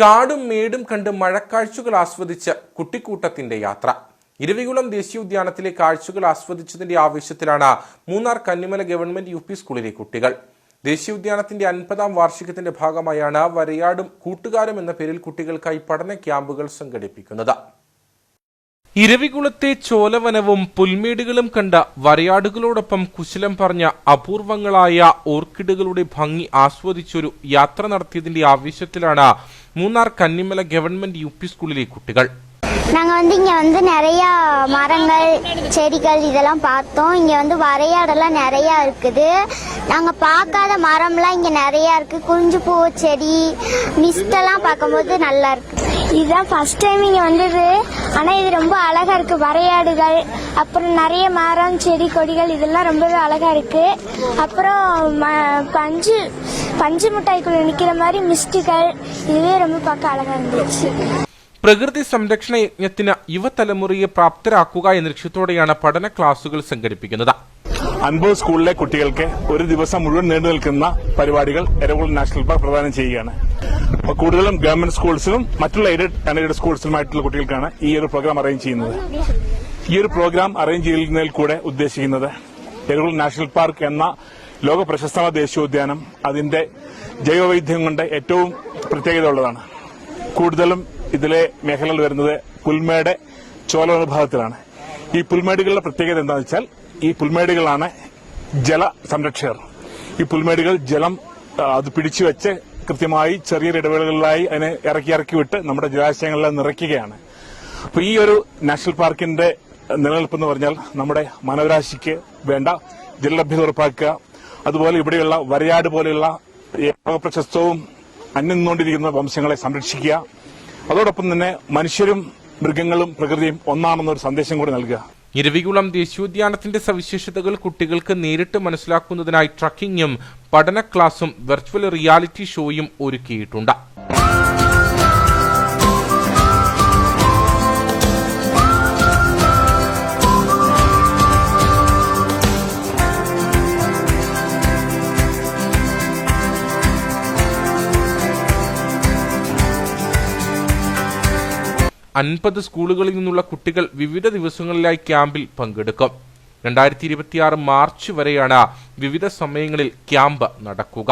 കാടും മേടും കണ്ട് മഴക്കാഴ്ചകൾ ആസ്വദിച്ച കുട്ടിക്കൂട്ടത്തിന്റെ യാത്ര. ഇരവികുളം ദേശീയോദ്യാനത്തിലെ കാഴ്ചകൾ ആസ്വദിച്ചതിന്റെ ആവശ്യത്തിലാണ് മൂന്നാർ കന്നിമല ഗവൺമെന്റ് യു സ്കൂളിലെ കുട്ടികൾ. ദേശീയോദ്യാനത്തിന്റെ അൻപതാം വാർഷികത്തിന്റെ ഭാഗമായാണ് വരയാടും കൂട്ടുകാരും എന്ന പേരിൽ കുട്ടികൾക്കായി പഠന ക്യാമ്പുകൾ സംഘടിപ്പിക്കുന്നത്. ഇരവികുളത്തെ ചോലവനവും പുൽമേടുകളും കണ്ട വരയാടുകളോടൊപ്പം കുശലം പറഞ്ഞ അപൂർവങ്ങളായ ഓർക്കിഡുകളുടെ ഭംഗി ആസ്വദിച്ചൊരു യാത്ര നടത്തിയതിന്റെ ആവേശത്തിലാണ് Munnar Kannimala government U P ஸ்கூலிலே குட்டிகள் நாங்கள் வந்து இங்கே வந்து நிறையா மரங்கள் செடிகள் இதெல்லாம் பார்த்தோம் இங்கே வந்து வரையாடெல்லாம் நிறையா இருக்குது நாங்கள் பார்க்காத மரம்லாம் இங்கே நிறையா இருக்குது குறிஞ்சி பூ செடி மிஸ்டெல்லாம் பார்க்கும்போது நல்லா இருக்கு இதுதான் ஃபர்ஸ்ட் டைம் இங்க வந்தது ஆனா இது ரொம்ப அழகா இருக்கு வரையாடுகள் அப்புறம் நிறைய மரம் செடி கொடிகள் இதெல்லாம் ரொம்பவே அழகா இருக்கு அப்புறம் ம- பஞ்சு பஞ்சு மிட்டாய்க்குள்ள நிக்கிற மாதிரி மிஸ்டுகள் இதுவே ரொம்ப பார்க்க அழகா இருந்துச்சு പ്രകൃതി സംരക്ഷണ യജ്ഞത്തിന് യുവതലമുറയെ പ്രാപ്തരാക്കുക എന്ന ലക്ഷ്യത്തോടെയാണ് പഠന ക്ലാസുകൾ സംഘടിപ്പിക്കുന്നത് അൻപത് സ്കൂളിലെ കുട്ടികൾക്ക് ഒരു ദിവസം മുഴുവൻ നീണ്ടു നിൽക്കുന്ന പരിപാടികൾ എരകുളം നാഷണൽ പാർക്ക് പ്രദാനം ചെയ്യുകയാണ്. കൂടുതലും ഗവൺമെന്റ് സ്കൂൾസിലും മറ്റുള്ള എയ്ഡഡ് അൺഎയ്ഡഡ് സ്കൂൾസിലുമായിട്ടുള്ള കുട്ടികൾക്കാണ് ഈ ഒരു പ്രോഗ്രാം അറേഞ്ച് ചെയ്യുന്നത്. ഈ ഒരു പ്രോഗ്രാം അറേഞ്ച് ചെയ്യുന്നതിൽ കൂടെ ഉദ്ദേശിക്കുന്നത് എരകുളം നാഷണൽ പാർക്ക് എന്ന ലോക പ്രശസ്തമായ ദേശീയോദ്യാനം അതിന്റെ ജൈവവൈവിധ്യം കൊണ്ട് ഏറ്റവും പ്രത്യേകത ഉള്ളതാണ് കൂടുതലും ഇതിലെ മേഖലകൾ വരുന്നത് പുൽമേട് ചോല വിഭാഗത്തിലാണ്. ഈ പുൽമേടുകളുടെ പ്രത്യേകത എന്താണെന്ന് വെച്ചാൽ ഈ പുൽമേടുകളാണ് ജല സംരക്ഷകർ. ഈ പുൽമേടുകൾ ജലം അത് പിടിച്ചു വെച്ച് കൃത്യമായി ചെറിയ ഇടവേളകളിലായി അതിനെ ഇറക്കി ഇറക്കി വിട്ട് നമ്മുടെ ജലാശയങ്ങളിൽ നിറയ്ക്കുകയാണ്. അപ്പൊ ഈ ഒരു നാഷണൽ പാർക്കിന്റെ നിലനിൽപ്പ് എന്ന് പറഞ്ഞാൽ നമ്മുടെ മാനവരാശിക്ക് വേണ്ട ജലലഭ്യത ഉറപ്പാക്കുക അതുപോലെ ഇവിടെയുള്ള വരയാട് പോലെയുള്ള പ്രശസ്തവും അന്യന്നുകൊണ്ടിരിക്കുന്ന വംശങ്ങളെ സംരക്ഷിക്കുക. അതോടൊപ്പം തന്നെ മനുഷ്യരും മൃഗങ്ങളും പ്രകൃതിയും ഒന്നാണെന്നൊരു സന്ദേശം കൂടി നൽകുക. ഇരവികുളം ദേശീയോദ്യാനത്തിന്റെ സവിശേഷതകൾ കുട്ടികൾക്ക് നേരിട്ട് മനസ്സിലാക്കുന്നതിനായി ട്രക്കിങ്ങും പഠന ക്ലാസും വെർച്വൽ റിയാലിറ്റി ഷോയും ഒരുക്കിയിട്ടുണ്ട്. അൻപത് സ്കൂളുകളിൽ നിന്നുള്ള കുട്ടികൾ വിവിധ ദിവസങ്ങളിലായി ക്യാമ്പിൽ പങ്കെടുക്കും. രണ്ടായിരത്തി ഇരുപത്തിയാറ് മാർച്ച് വരെയാണ് വിവിധ സമയങ്ങളിൽ ക്യാമ്പ് നടക്കുക.